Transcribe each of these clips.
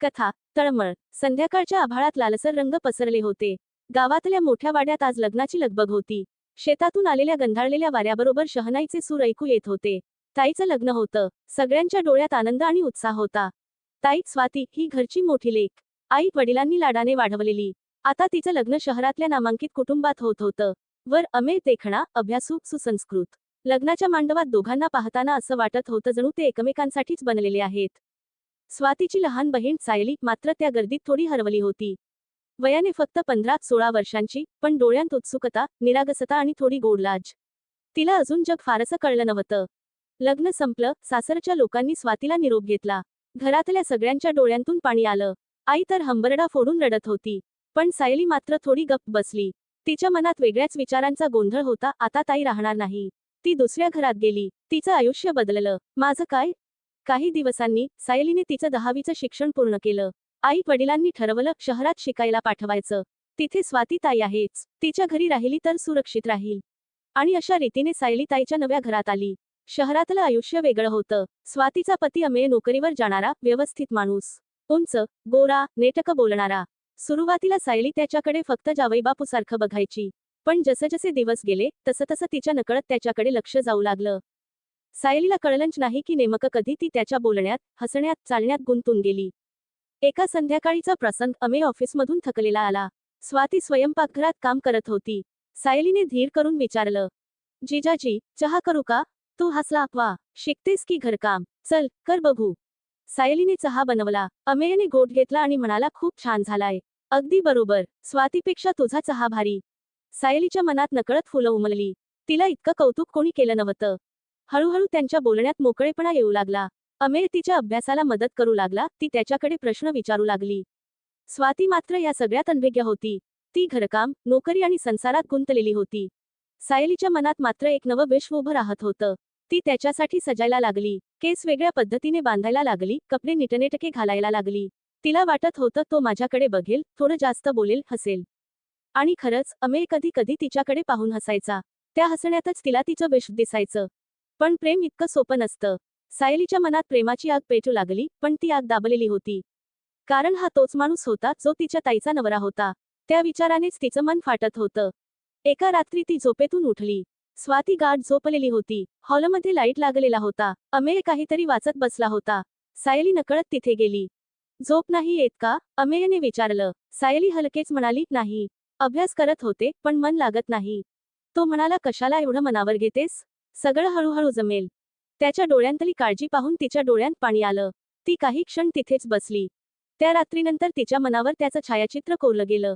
कथा तळमळ संध्याकाळच्या आभाळात लालसर रंग पसरले होते. गावातल्या मोठ्या वाड्यात आज लग्नाची लगबग होती. शेतातून आलेल्या गंधाळलेल्या वाऱ्याबरोबर शहनाईचे सूर ऐकू येत होते. ताईचं लग्न होतं. सगळ्यांच्या डोळ्यात आनंद आणि उत्साह होता. ताई स्वाती ही घरची मोठी लेख आई वडिलांनी लाडाने वाढवलेली. आता तिचं लग्न शहरातल्या नामांकित कुटुंबात होत होतं. वर अमे देखणा अभ्यासू सुसंस्कृत. लग्नाच्या मांडवात दोघांना पाहताना असं वाटत होतं जणू ते एकमेकांसाठीच बनलेले आहेत. स्वातीची लहान बहीण सायली मात्र त्या गर्दीत थोडी हरवली होती. वयाने फक्त पंधरा सोळा वर्षांची पण डोळ्यांत उत्सुकता निरागसता आणि थोडी गोडलाज. तिला अजून जग फारसं कळलं नव्हतं. लग्न संपलं सासरच्या लोकांनी स्वातीला निरोप घेतला. घरातल्या सगळ्यांच्या डोळ्यांतून पाणी आलं. आई तर हंबरडा फोडून रडत होती. पण सायली मात्र थोडी गप्प बसली. तिच्या मनात वेगळ्याच विचारांचा गोंधळ होता आता ताई राहणार नाही. ती दुसऱ्या घरात गेली. तिचं आयुष्य बदललं. माझं काय? काही दिवसांनी सायलीने तिचं दहावीचं शिक्षण पूर्ण केलं. आई वडिलांनी ठरवलं शहरात शिकायला पाठवायचं. तिथे स्वातीताई आहेच. तिच्या घरी राहिली तर सुरक्षित राहील. आणि अशा रीतीने सायली ताईच्या नव्या घरात आली. शहरातलं आयुष्य वेगळं होतं. स्वातीचा पती अमेय नोकरीवर जाणारा व्यवस्थित माणूस. उंच गोरा नेटक बोलणारा. सुरुवातीला सायली त्याच्याकडे फक्त जावईबापूसारखं बघायची. पण जसजसे दिवस गेले तसं तसं तिच्या नकळत त्याच्याकडे लक्ष जाऊ लागलं. सायलीला कळलंच नाही की नेमकं कधी ती त्याच्या बोलण्यात हसण्यात चालण्यात गुंतून गेली. एका संध्याकाळीचा प्रसंग अमेय ऑफिसमधून थकलेला आला. स्वाती स्वयंपाकघरात काम करत होती. सायलीने धीर करून विचारलं जिजाजी चहा करू का? तू हसला वा. शिकतेस की घरकाम? चल कर बघू. सायलीने चहा बनवला. अमेयने गोट घेतला आणि म्हणाला खूप छान झालाय. अगदी बरोबर. स्वातीपेक्षा तुझा चहा भारी. सायलीच्या मनात नकळत फुलं उमलली. तिला इतकं कौतुक कोणी केलं नव्हतं. हळूहळू त्यांच्या बोलण्यात मोकळेपणा येऊ लागला. अमेय तिच्या अभ्यासाला मदत करू लागला. ती त्याच्याकडे प्रश्न विचारू लागली. स्वाती मात्र या सगळ्यात अनभिज्ञ होती. ती घरकाम नोकरी आणि संसारात गुंतलेली होती. सायलीच्या मनात मात्र एक नवं विश्व उभं राहत होतं. ती त्याच्यासाठी सजायला लागली. केस वेगळ्या पद्धतीने बांधायला लागली. कपडे निटनेटके घालायला लागली. तिला वाटत होतं तो माझ्याकडे बघेल थोडं जास्त बोलेल हसेल. आणि खरंच अमेय कधी कधी तिच्याकडे पाहून हसायचा. त्या हसण्यातच तिला तिचं विश्व दिसायचं. पण प्रेम इतकं सोपं नसतं. सायलीच्या मनात प्रेमाची आग पेटू लागली पण ती आग दाबलेली होती. कारण हा तोच माणूस होता जो तिच्या ताईचा नवरा होता. त्या विचारानेच तिचं मन फाटत होतं. एका रात्री ती झोपेतून उठली. स्वाती गाठ झोपलेली होती. हॉलमध्ये लाइट लागलेला होता. अमेय काहीतरी वाचत बसला होता. सायली नकळत तिथे गेली. झोप नाही येत का? अमेयने विचारलं. सायली हलकेच म्हणाली नाही. अभ्यास करत होते पण मन लागत नाही. तो म्हणाला कशाला एवढं मनावर घेतेस? सगळं हळूहळू जमेल. त्याच्या डोळ्यांतली काळजी पाहून तिच्या डोळ्यांत पाणी आलं. ती काही क्षण तिथेच बसली. त्या रात्रीनंतर तिच्या मनावर त्याचं छायाचित्र कोरलं गेलं.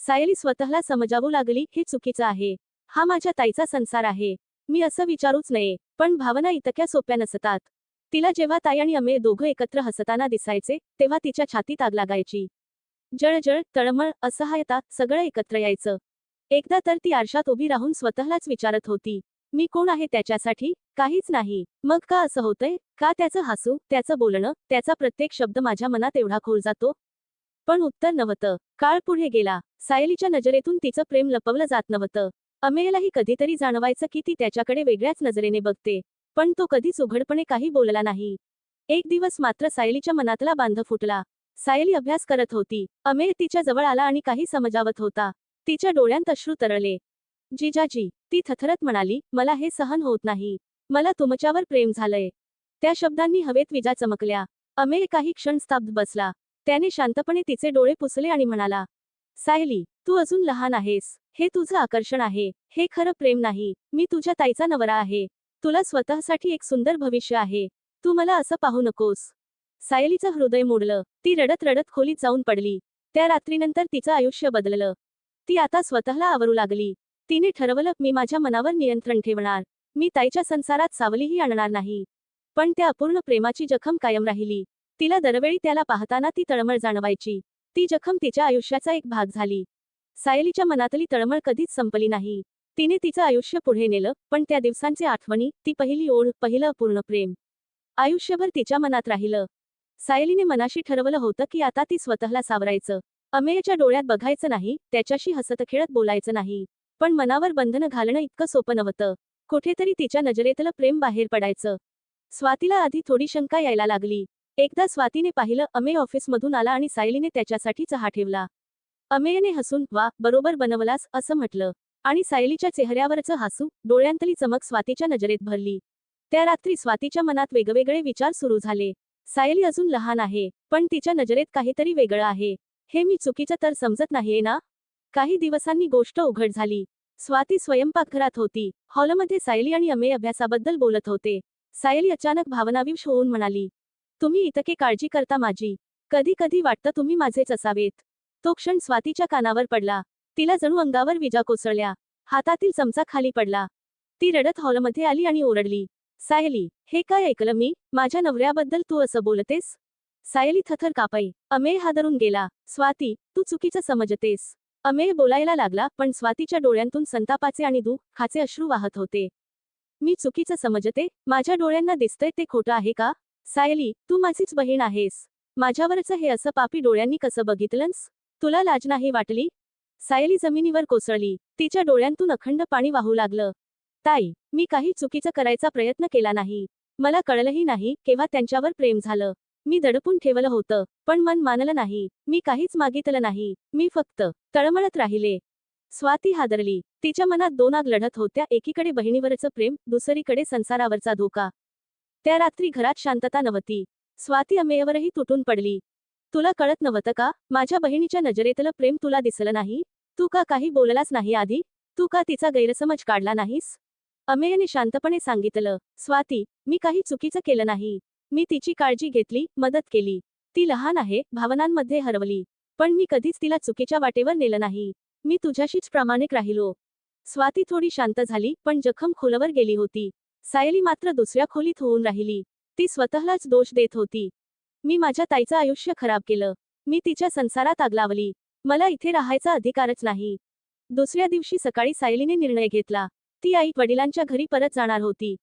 सायली स्वतःला समजावू लागली हे चुकीचं आहे. हा माझ्या ताईचा संसार आहे. मी असं विचारूच नये पण भावना इतक्या सोप्या नसतात. तिला जेव्हा ताई आणि अमे दोघं एकत्र हसताना दिसायचे तेव्हा तिच्या छातीत आग लागायची. जळजळ तळमळ असहायता सगळं एकत्र यायचं. एकदा तर ती आरशात उभी राहून स्वतःलाच विचारत होती. मी कोण आहे त्याच्यासाठी? काहीच नाही. मग का असं होतंय? का त्याचं हसू त्याचं बोलणं त्याचा प्रत्येक शब्द माझ्या मनात एवढा खोल जातो? पण उत्तर नव्हतं. काळ पुढे गेला. सायलीच्या नजरेतून तिचं प्रेम लपवलं जात नव्हतं. अमेयलाही कधीतरी जाणवायचं की ती त्याच्याकडे वेगळ्याच नजरेने बघते. पण तो कधीच उघडपणे काही बोलला नाही. एक दिवस मात्र सायलीच्या मनातला बांध फुटला. सायली अभ्यास करत होती. अमेय तिच्या जवळ आला आणि काही समजावत होता. तिच्या डोळ्यांत अश्रू तरळले. जिजाजी ती थथरत म्हणाली मला हे सहन होत नाही. मला तुमच्यावर प्रेम झालंय. त्या शब्दांनी हवेत विजा चमकल्या. अमेय काही क्षण स्तब्ध बसला. त्याने शांतपणे तिचे डोळे पुसले आणि म्हणाला सायली तू अजून लहान आहेस. हे तुझं आकर्षण आहे. हे खरं प्रेम नाही. मी तुझ्या ताईचा नवरा आहे. तुला स्वतःसाठी एक सुंदर भविष्य आहे. तू मला असं पाहू नकोस. सायलीचं हृदय मोडलं. ती रडत रडत खोलीत जाऊन पडली. त्या रात्रीनंतर तिचं आयुष्य बदललं. ती आता स्वतःला आवरू लागली. तिने ठरवलं मी माझ्या मनावर नियंत्रण ठेवणार. मी ताईच्या संसारात सावलीही आणणार नाही. पण त्या अपूर्ण प्रेमाची जखम कायम राहिली. तिला दरवेळी त्याला पाहताना ती तळमळ जाणवायची. ती जखम तिच्या आयुष्याचा एक भाग झाली. सायलीच्या मनातली तळमळ कधीच संपली नाही. तिने तिचं आयुष्य पुढे नेलं पण त्या दिवसांचे आठवणी ती पहिली ओढ पहिलं अपूर्ण प्रेम. आयुष्यभर तिच्या मनात राहिलं. सायलीने मनाशी ठरवलं होतं की आता ती स्वतःला सावरायचं. अमेयच्या डोळ्यात बघायचं नाही त्याच्याशी हसत खेळत बोलायचं नाही. पण मनावर बंधनं घालणं इतकं सोपं नव्हतं. कुठेतरी तिच्या नजरेतलं प्रेम बाहेर पडायचं. स्वातीला आधी थोडी शंका यायला लागली. एकदा स्वातीने पाहिलं अमेय ऑफिसमधून आला आणि सायलीने त्याच्यासाठी चहा ठेवला. अमेयने हसून वा बरोबर बनवलास असं म्हटलं. आणि सायलीच्या चेहऱ्यावरचं हसू डोळ्यांतली चमक स्वातीच्या नजरेत भरली. त्या रात्री स्वातीच्या मनात वेगवेगळे विचार सुरू झाले. सायली अजून लहान आहे पण तिच्या नजरेत काहीतरी वेगळं आहे. हे मी चुकीचं तर समजत नाहीये ना? काही दिवसांनी गोष्ट उघड झाली. स्वाती स्वयंपाकघरात होती. हॉलमध्ये सायली आणि अमेय अभ्यासाबद्दल बोलत होते. सायली अचानक भावनाविश होऊन म्हणाली तुम्ही इतके काळजी करता माझी. कधी कधी वाटतं तुम्ही माझेच असावेत तो क्षण स्वातीच्या कानावर पडला. तिला जणू अंगावर विजा कोसळल्या. हातातील चमचा खाली पडला. ती रडत हॉलमध्ये आली आणि ओरडली सायली हे काय ऐकलं मी? माझ्या नवऱ्याबद्दल तू असं बोलतेस? सायली थथर कापाई. अमेय हादरून गेला स्वाती तू चुकीचं समजतेस. अमेय बोलायला लागला पण स्वातीच्या डोळ्यांतून संतापाचे आणि दुःखाचे अश्रू वाहत होते. मी चुकीचं समजते? माझ्या डोळ्यांना दिसतंय ते खोटं आहे का? सायली तू माझीच बहीण आहेस. माझ्यावरचं हे असं पापी डोळ्यांनी कसं बघितलंस? तुला लाज नाही वाटली? सायली जमिनीवर कोसळली. तिच्या डोळ्यांतून अखंड पाणी वाहू लागलं. ताई मी काही चुकीचं करायचा प्रयत्न केला नाही. मला कळलंही नाही केव्हा त्यांच्यावर प्रेम झालं. मी दडपून ठेवलं होतं पण मन मानलं नाही. मी काहीच मागितलं नाही. मी फक्त तळमळत राहिले. स्वाती हादरली. तिच्या मनात दोन आग लढत होत्या. एकीकडे बहिणीवरचं प्रेम दुसरीकडे संसारावरचा धोका. त्या रात्री घरात शांतता नव्हती. स्वाती अमेयवरही तुटून पडली. तुला कळत नव्हतं का? माझ्या बहिणीच्या नजरेतलं प्रेम तुला दिसलं नाही? तू का काही बोललाच नाही आधी? तू का तिचा गैरसमज काढला नाहीस? अमेयने शांतपणे सांगितलं स्वाती मी काही चुकीचं केलं नाही. मी तिची काळजी घेतली मदत केली. ती लहान आहे भावनांमध्ये हरवली. पण मी कधीच तिला चुकीच्या वाटेवर नेलं नाही. मी तुझ्याशीच प्रामाणिक राहिलो. स्वाती थोडी शांत झाली पण जखम खोलवर गेली होती. सायली मात्र दुसऱ्या खोलीत होऊन राहिली. ती स्वतःलाच दोष देत होती. मी माझ्या ताईचं आयुष्य खराब केलं. मी तिच्या संसारात आग लावली. मला इथे राहायचा अधिकारच नाही. दुसऱ्या दिवशी सकाळी सायलीने निर्णय घेतला. ती आई वडिलांच्या घरी परत जाणार होती.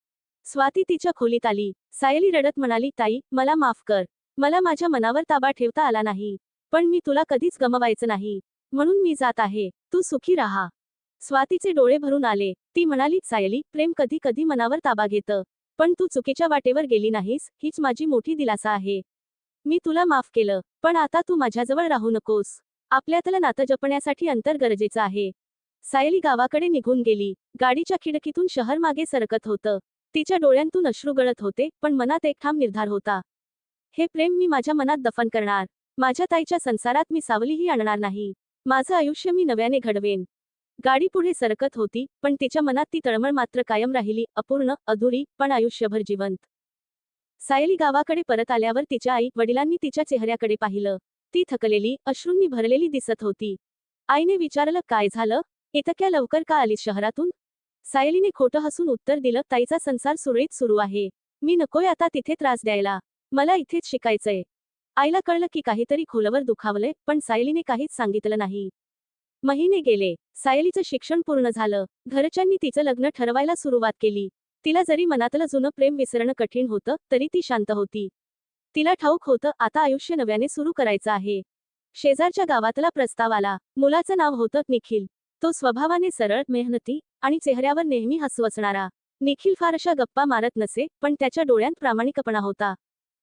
स्वाती तिच्या खोलीत आली. सायली रडत म्हणाली ताई मला माफ कर. मला माझ्या मनावर ताबा ठेवता आला नाही. पण मी तुला कधीच गमवायचं नाही. म्हणून मी जात आहे. तू सुखी राहा. स्वातीचे डोळे भरून आले. ती म्हणाली सायली प्रेम कधी कधी मनावर ताबा घेतं. पण तू चुकीच्या वाटेवर गेली नाहीस. हीच माझी मोठी दिलासा आहे. मी तुला माफ केलं. पण आता तू माझ्याजवळ राहू नकोस. आपल्यातलं नातं जपण्यासाठी अंतर गरजेचं आहे. सायली गावाकडे निघून गेली. गाडीच्या खिडकीतून शहर मागे सरकत होतं. तिच्या डोळ्यांतून अश्रू गळत होते पण मनात एक ठाम निर्धार होता. हे प्रेम मी माझ्या मनात दफन करणार. माझ्या ताईच्या संसारात मी सावलीही आणणार नाही. माझं आयुष्य मी नव्याने घडवेन. गाडी पुढे सरकत होती पण तिच्या मनात ती तळमळ मात्र कायम राहिली अपूर्ण अधुरी पण आयुष्यभर जिवंत. सायली गावाकडे परत आल्यावर तिच्या आई वडिलांनी तिच्या चेहऱ्याकडे पाहिलं. ती थकलेली अश्रूंनी भरलेली दिसत होती. आईने विचारलं काय झालं? इतक्या लवकर का आली शहरातून? सायलीने खोटं हसून उत्तर दिलं ताईचा संसार सुरळीत सुरू आहे. मी नकोय आता तिथे त्रास द्यायला. मला इथेच शिकायचंय. आईला कळलं की काहीतरी खोलवर दुखावलंय पण सायलीने काहीच सांगितलं नाही. महिने गेले. सायलीचं शिक्षण पूर्ण झालं. घरच्यांनी तिचं लग्न ठरवायला सुरुवात केली. तिला जरी मनातलं जुनं प्रेम विसरणं कठीण होतं तरी ती शांत होती. तिला ठाऊक होतं आता आयुष्य नव्याने सुरू करायचं आहे. शेजारच्या गावातला प्रस्ताव आला. मुलाचं नाव होतं निखिल. तो स्वभावाने सरळ मेहनती आणि चेहऱ्यावर नेहमी हसू असणारा निखिल फारशा गप्पा मारत नसे पण त्याच्या डोळ्यात प्रामाणिकपणा होता.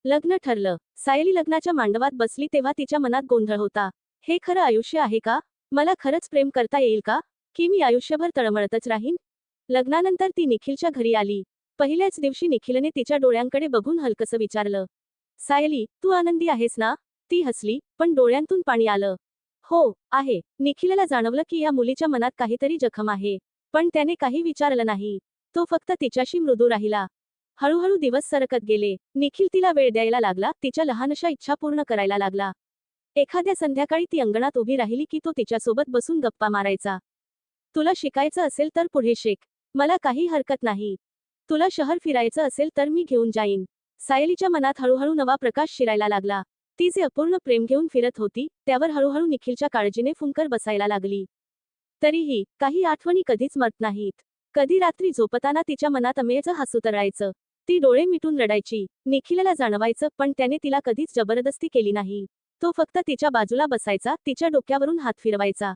लग्न ठरलं. सायली लग्नाच्या मांडवात बसली तेव्हा तिच्या मनात गोंधळ होता. हे खरं आयुष्य आहे का? मला खरंच प्रेम करता येईल का? की मी आयुष्यभर तळमळतच राहीन? लग्नानंतर ती निखिलच्या घरी आली. पहिल्याच दिवशी निखिलने तिच्या डोळ्यांकडे बघून हलकसं विचारलं. सायली तू आनंदी आहेस ना ती हसली पण डोळ्यांतून पाणी आलं. हो आहे. निखिलला जाणवलं की या मुलीच्या मनात काहीतरी जखम आहे. पण त्याने काही विचारलं नाही. तो फक्त तिच्याशी मृदू राहिला. हळूहळू दिवस सरकत गेले. निखिल तिला वेळ द्यायला लागला तिच्या लहानशा इच्छा पूर्ण करायला लागला. एखाद्या संध्याकाळी ती अंगणात उभी राहिली की तो तिच्यासोबत बसून गप्पा मारायचा. तुला शिकायचं असेल तर पुढे शिक. मला काही हरकत नाही. तुला शहर फिरायचं असेल तर मी घेऊन जाईन. सायलीच्या मनात हळूहळू नवा प्रकाश शिरायला लागला. ती जे अपूर्ण प्रेम घेऊन फिरत होती त्यावर हळूहळू निखिलच्या काळजीने फुंकर बसायला लागली. तरीही काही आठवणी कधीच मरत नाहीत. कधी रात्री झोपताना तिच्या मनात अमेयचं हसू तरायचं ती डोळे मिटून रडायची. निखिलला जाणवायचं पण त्याने तिला कधीच जबरदस्ती केली नाही. तो फक्त तिच्या बाजूला बसायचा तिच्या डोक्यावरून हात फिरवायचा.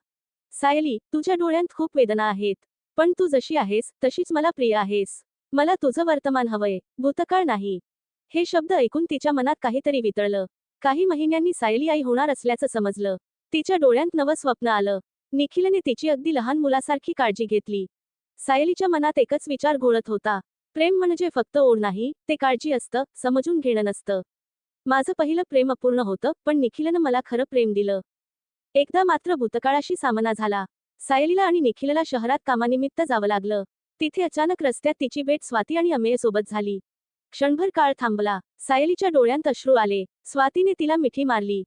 सायली तुझ्या डोळ्यांत खूप वेदना आहेत. पण तू जशी आहेस तशीच मला प्रिय आहेस. मला तुझं वर्तमान हवंय. भूतकाळ नाही. हे शब्द ऐकून तिच्या मनात काहीतरी वितळलं. काही महिन्यांनी सायली आई होणार असल्याचं समजलं. तिच्या डोळ्यांत नवं स्वप्न आलं. निखिलने तिची अगदी लहान मुलासारखी काळजी घेतली. सायलीच्या मनात एकच विचार घोळत होता. प्रेम म्हणजे फक्त ओढ नाही ते काळजी असतं समजून घेणं नसतं. माझं पहिलं प्रेम अपूर्ण होतं पण निखिलनं मला खरं प्रेम दिलं. एकदा मात्र भूतकाळाशी सामना झाला. सायलीला आणि निखिलला शहरात कामानिमित्त जावं लागलं. तिथे अचानक रस्त्यात तिची भेट स्वाती आणि अमेयसोबत झाली. क्षणभर काळ थांबला. सायलीच्या डोळ्यांत अश्रू आले. स्वातीने तिला मिठी मारली.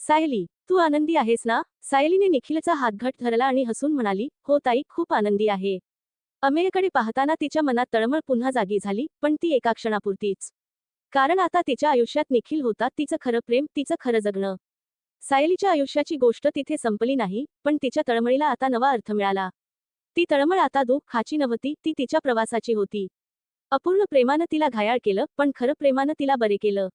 सायली तू आनंदी आहेस ना? सायलीने निखिलचा हातघट धरला आणि हसून म्हणाली हो ताई खूप आनंदी आहे. अमेयकडे पाहताना तिच्या मनात तळमळ पुन्हा जागी झाली पण ती एका क्षणापुरतीच. कारण आता तिच्या आयुष्यात निखिल होता तिचं खरं प्रेम तिचं खरं जगणं. सायलीच्या आयुष्याची गोष्ट तिथे संपली नाही पण तिच्या तळमळीला आता नवा अर्थ मिळाला. ती तळमळ आता दुःखाची नव्हती ती तिच्या प्रवासाची होती. अपूर्ण प्रेमानं तिला घायाळ केलं पण खरं प्रेमानं तिला बरे केलं.